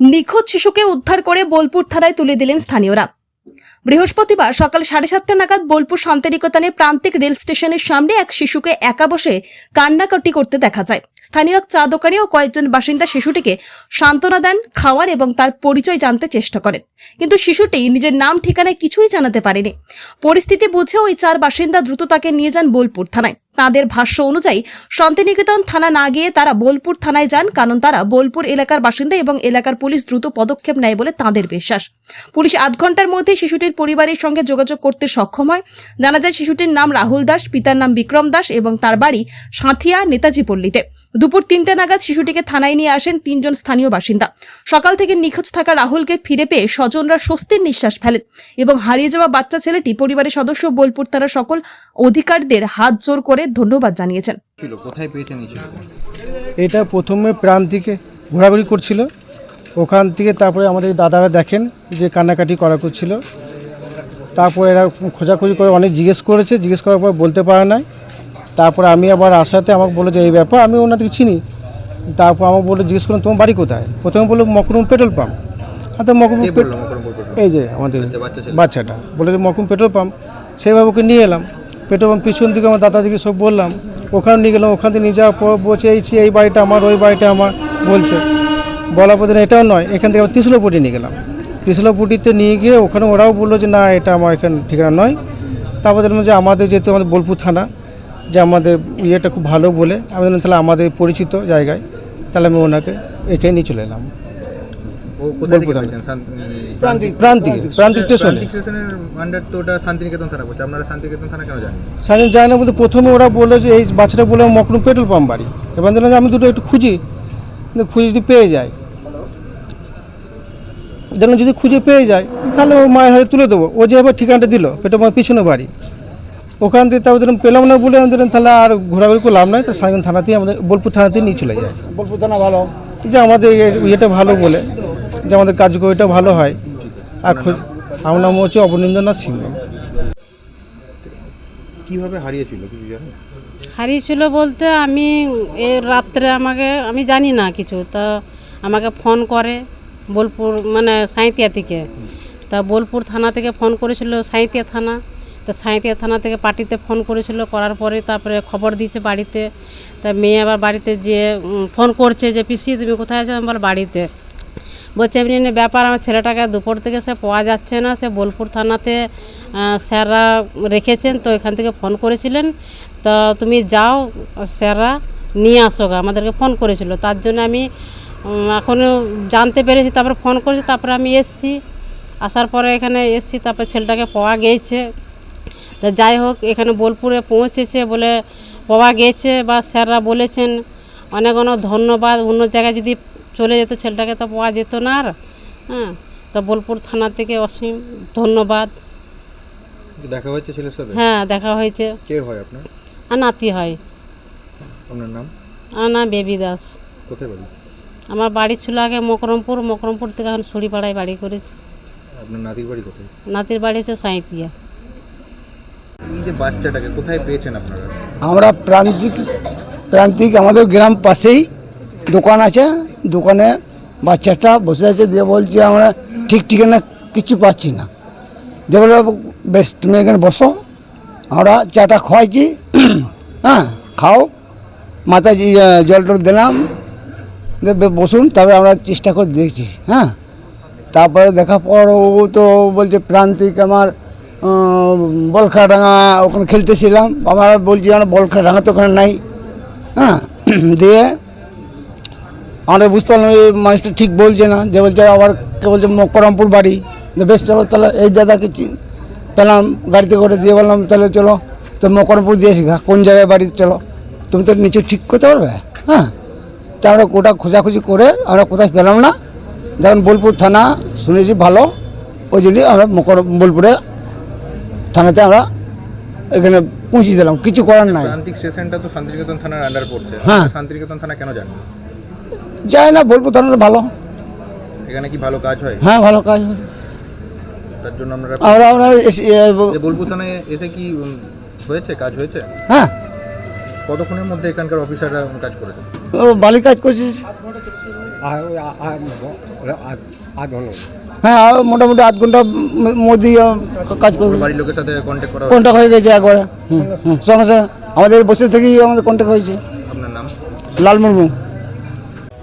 নিখোঁজ শিশুকে উদ্ধার করে বোলপুর থানায় তুলে দিলেন স্থানীয়রা। বৃহস্পতিবার সকাল সাড়ে সাতটা নাগাদ বোলপুর শান্তিনিকেতনের প্রান্তিক রেল স্টেশনের সামনে এক শিশুকে একা বসে কান্নাকাটি করতে দেখা যায়। স্থানীয় এক চা দোকানি ও কয়েকজন বাসিন্দা শিশুটিকে সান্ত্বনা দেন খাওয়ার এবং তার পরিচয় জানতে চেষ্টা করেন। কিন্তু শিশুটি নিজের নাম, ঠিকানায় কিছুই জানাতে পারেনি। পরিস্থিতি বুঝে ওই চার বাসিন্দা দ্রুত তাকে নিয়ে যান বোলপুর থানায়। তাদের ভাষ্য অনুযায়ী, শান্তিনিকেতন থানা না গিয়ে তারা বোলপুর থানায় যান, কারণ তারা বোলপুর এলাকার বাসিন্দা এবং এলাকার পুলিশ দ্রুত পদক্ষেপ নেয় বলে তাঁদের বিশ্বাস। পুলিশ আধ ঘণ্টার মধ্যে শিশুটির পরিবারের সঙ্গে যোগাযোগ করতে সক্ষম হয়। জানা যায়, শিশুটির নাম রাহুল দাস, পিতার নাম বিক্রম দাস এবং তার বাড়ি সাঁথিয়া নেতাজি পল্লীতে। দুপুর তিনটা নাগাদ শিশুটিকে থানায় নিয়ে আসেন তিনজন স্থানীয় বাসিন্দা। সকাল থেকে নিখোঁজ থাকা রাহুলকে ফিরে পেয়ে স্বজনরা স্বস্তির নিঃশ্বাস ফেলেন এবং হারিয়ে যাওয়া বাচ্চা ছেলেটি পরিবারের সদস্য বোলপুর থানার সকল অধিকারদের হাত জোর করে ধন্যবাদ জানিয়েছেন। কোথায় পেয়েছেন এটা প্রথমে প্রাণ থেকে ঘোরাঘুরি করছিল। ওখান থেকে তারপরে আমাদের দাদারা দেখেন যে কান্নাকাটি করা করছিল। তারপরে এরা খোঁজাখুঁজি করে অনেক জিজ্ঞেস করেছে। জিজ্ঞেস করার পর বলতে পারে নাই। তারপর আমি আবার আসাতে আমাকে বলল যে এই ব্যাপার আমি ওনাদেরকে চিনি। তারপর আমাকে বলল জিজ্ঞেস করলাম তোমার বাড়ি কোথায়? প্রথমে বলল মকরুম পেট্রোল পাম্প। আর তো মকরুম? এই যে আমাদের। বাচ্চাটা। বলে যে মকুম পেট্রোল পাম্প? সেইভাবে ওকে নিয়ে এলাম। পেট্রোল পাম্প পিছন দিকে আমার দাদা দাদাদিকে সব বললাম। ওখানে নিয়ে গেলাম ওখান থেকে নিয়ে যাওয়ার পর বলছে এই যে এই বাড়িটা আমার ওই বাড়িটা আমার বলছে। বলার পর এটাও নয় এখান থেকে আবার তিসলপুটি নিয়ে গেলাম। তিসলপুটিতে নিয়ে গিয়ে ওখানে ওরাও বলল যে না এটা আমার এখানে ঠিকানা নয়। তারপর দেখলাম যে আমাদের যেহেতু আমাদের বোলপুর থানা যে আমাদের ইয়েটা খুব ভালো বলে। আমি বললাম তাহলে আমাদের পরিচিত জায়গায় তাহলে আমি ওনাকে এখানে নিয়ে চলে এলাম। যায় না বলতে প্রথমে ওরা বলল যে এই বাচ্চাটা বলে মকরুম পেট্রোল পাম্প বাড়ি। এবার দিলাম যে আমি দুটো একটু খুঁজি। কিন্তু খুঁজে যদি পেয়ে যাই দেখলাম যদি খুঁজে পেয়ে যায় তাহলে ও মায়ের হাতে তুলে দেবো। ও যেভাবে ঠিকানাটা দিল পেট্রোল পাম্প পিছনে বাড়ি। ওখান থেকে তারপর পেলাম না বলে আমি দিলাম তাহলে আর ঘোরাঘুরি করলাম না তো সাজেন থানাতেই আমাদের বোলপুর থানাতেই নিয়ে চলে যায়। বোলপুর থানা ভালো? যে আমাদের ইয়েটা ভালো বলে যে আমাদের কার্যকরিটা ভালো হয়। আর খোঁজ- আমার নাম হচ্ছে অবনীন্দ্রনাথ সিংহ কীভাবে হারিয়েছিল কিছু জানেন? হারিয়েছিল বলতে আমি এ রাত্রে আমাকে আমি জানি না কিছু তা আমাকে ফোন করে বোলপুর মানে সাঁইতিয়া থেকে। তা বোলপুর থানা থেকে ফোন করেছিল সাঁইতিয়া থানা। তা সাঁইতিয়া থানা থেকে পার্টিতে ফোন করেছিল, করার পরে তারপরে খবর দিয়েছে বাড়িতে। তা মেয়ে আবার বাড়িতে যে ফোন করছে যে, পিসি, তুমি কোথায় আছো? আমি বল বাড়িতে। বলছে, এমনি ব্যাপার, আমার ছেলেটাকে দুপুর থেকে সে পাওয়া যাচ্ছে না। সে বোলপুর থানাতে স্যাররা রেখেছেন, তো এখান থেকে ফোন করেছিলেন। তো তুমি যাও, স্যাররা নিয়ে আসো আমাদেরকে ফোন করেছিল। তার জন্য আমি এখনও জানতে পেরেছি। তারপরে ফোন করেছি, তারপরে আমি এসছি। আসার পরে এখানে এসছি, তারপরে ছেলেটাকে পাওয়া গিয়েছে তা যাই হোক এখানে বোলপুরে পৌঁছেছে বলে পাওয়া গেছে বা স্যাররা বলেছেন। অনেক অনেক ধন্যবাদ। অন্য জায়গায় যদি চলে যেত ছেলেটাকে তো পাওয়া যেত না আর। হ্যাঁ তো বোলপুর থানা থেকে অসীম ধন্যবাদ। দেখা হয়েছে ছেলের সাথে? হ্যাঁ দেখা হয়েছে। কে হয় আপনার? আর নাতি হয়। আপনার নাম? আমার নাম বেবি দাস। কোথায় বাড়ি? আমার বাড়ি ছিল আগে মকরমপুর। মকরমপুর থেকে এখন সুড়িপাড়ায় বাড়ি করেছি। আপনার নাতির বাড়ি কোথায়? নাতির বাড়ি হচ্ছে সাঁইতিয়া যে বাচ্চাটাকে কোথায় পেয়েছেন আপনারা? আমরা প্রান্তিক প্রান্তিক আমাদের গ্রাম পাশেই দোকান আছে। দোকানে বাচ্চাটা বসে আছে। দিয়ে বলছে, আমরা ঠিক ঠিকানা কিছু পাচ্ছি না। দিয়ে বলে, বেশ, তুমি এখানে বসো। আমরা চাটা খাওয়াইছি। হ্যাঁ খাও। মাথায় জল টল দিলাম। বসুন। তবে আমরা চেষ্টা করে দেখছি। হ্যাঁ তারপরে দেখার পর ও তো বলছে, প্রান্তিক আমার বলখাডাঙ্গা ওখানে খেলতেছিলাম। আমরা বলছি আমরা বলখাডাঙ্গা তো ওখানে নাই। হ্যাঁ দিয়ে আমরা বুঝতে পারলাম এই মানুষটা ঠিক বলছে না। যে বলছে, আবার কে বলছে মকরমপুর বাড়ি। বেশ চলো তাহলে এই দাদাকে পেলাম গাড়িতে করে। দিয়ে বললাম, তাহলে চলো, তো মকরমপুর দিয়েছি গা, কোন জায়গায় বাড়ি, চলো। তুমি তো নিচে ঠিক করতে পারবে? হ্যাঁ তা আমরা কোটা খোঁজাখুঁজি করে আমরা কোথায় পেলাম না। দেখুন, বোলপুর থানা শুনেছি ভালো। ওই জন্যই আমরা মকর বোলপুরে থানাতে আমরা এখানে পৌঁছে দিলাম কিছু করার নাই প্রান্তিক স্টেশনটা তো শান্তিনিকেতন থানার আন্ডার পড়ছে হ্যাঁ। শান্তিনিকেতন থানা কেন জানেন যায় না বোলপুর থানাটা ভালো এখানে কি ভালো কাজ হয় হ্যাঁ ভালো কাজ হয় তার জন্য আমরা আমরা বোলপুর থানায় এসে কি হয়েছে কাজ হয়েছে হ্যাঁ কতক্ষণের মধ্যে এখানকার অফিসাররা কাজ করেছে ও বালি কাজ করছিস হ্যাঁ মোটামুটি আধ ঘণ্টা মোদি কাজ করব বাড়ির লোকের সাথে কন্ট্যাক্ট করা কন্ট্যাক্ট হয়ে গেছে একবারে। হুম হুম সঙ্গে সঙ্গে। আমাদের বসে থেকেই আমাদের কন্ট্যাক্ট হয়েছে। আপনার নাম? লাল মুর্মু।